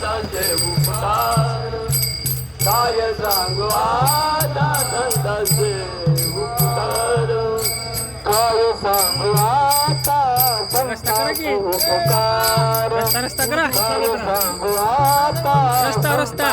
संतांचे उपकार काय सांगू आता संतांचे उपकार काय आता संतांचे उपकार रस्ता करा रस्ता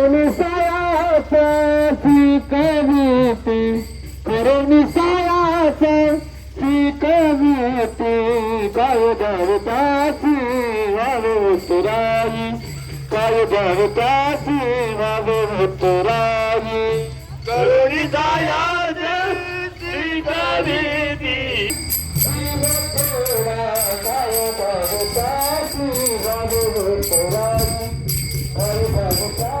kayo dharu tasi mave uttarayi kayo dharu tasi mave uttarayi karuni daya de sita de di Oh, my God.